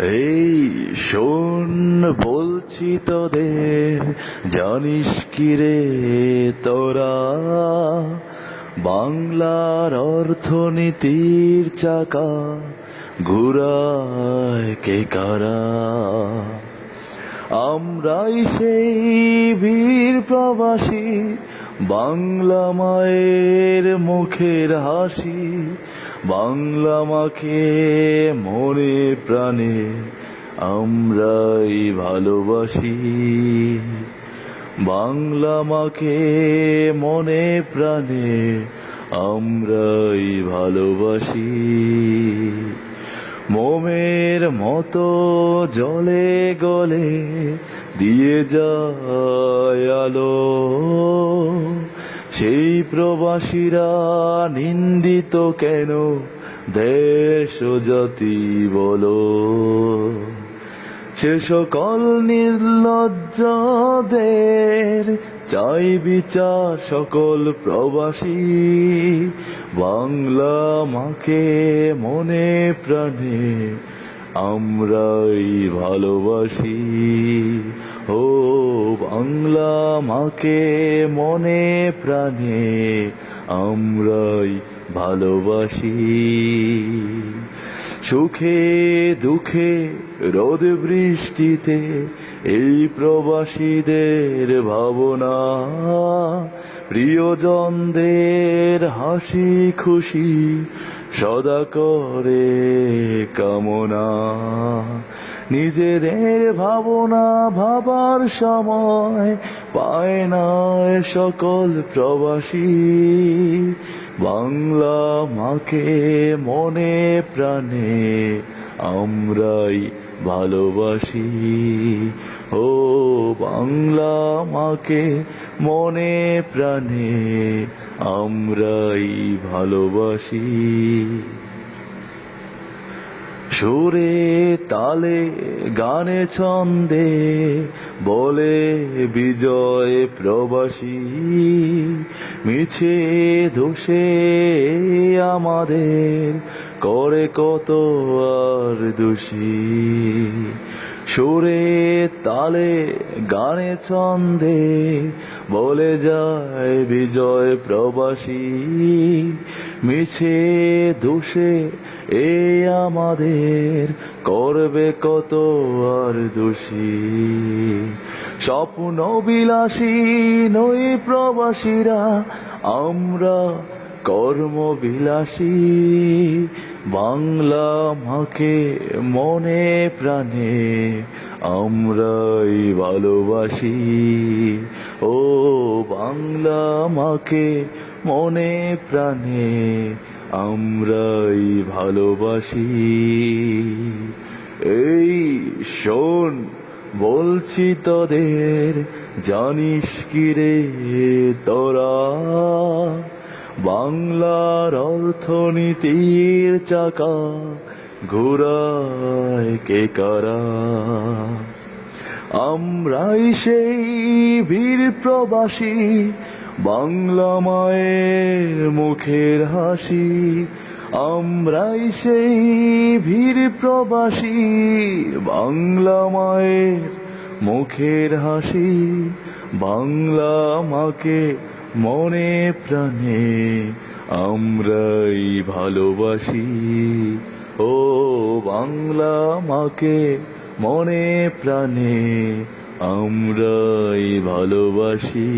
এই শোন, বলছি তোদের, জানিস কি রে তোরা? বাংলার অর্থনীতির চাকা ঘুরায় কে কারা? আমরাই সেই বীর প্রবাসী বাংলা মায়ের মুখের হাসি, বাংলা মাকে মনে প্রাণে আমরাই ভালোবাসি। বাংলা মাকে মনে প্রাণে আমরাই ভালোবাসি। মোমের মতো জলে গলে দিয়ে যায় আলো। সেই প্রবাসীরা নিন্দিত কেন? দেশ জাতি বলো। সে সকল নির্লজ্জদের চাই বিচার সকল প্রবাসী। বাংলা মাকে মনে প্রাণে আমরাই ভালোবাসি। ও বাংলা মাকে মনে প্রাণে, আমরাই ভালোবাসি। সুখে, দুঃখে রোদ বৃষ্টিতে এই প্রবাসীদের ভাবনা, প্রিয়জনদের হাসি খুশি সদা করে কামনা। নিজেদের ভাবনা ভাবার সময় পায় না সকল প্রবাসী। বাংলা মাকে মনে প্রাণে আমরাই ভালোবাসি। ও বাংলা মাকে মনে প্রাণে আমরাই ভালোবাসি। সুরে তালে গানে ছন্দে বলে বিজয় প্রবাসী। মিছে দোষে আমাদের করে কত আর দোষী। সুরে তালে গানে ছন্দে বলে যায় বিজয় প্রবাসী। মিছে দোষে এ আমাদের করবে কত আর দোষী। স্বপ্ন বিলাসী নই প্রবাসীরা, আমরা কর্মবিলাসী। বাংলা মাকে মনে প্রাণে আমরাই ভালোবাসি। ও বাংলা মাকে মনে প্রাণে আমরাই ভালোবাসি। এই শোন, বলছি তোদের, জানিস কি রে তোরা? বাংলার অর্থনীতির চাকা ঘোরায় কে কারা? আমরাই সেই বীর প্রবাসী, বাংলা মায়ের মুখের হাসি। আমরাই সেই বীর প্রবাসী, বাংলা মায়ের মুখের হাসি। বাংলা মাকে মনে প্রাণে আমরাই ভালোবাসি। ও বাংলা মাকে মনে প্রাণে আমরাই ভালোবাসি।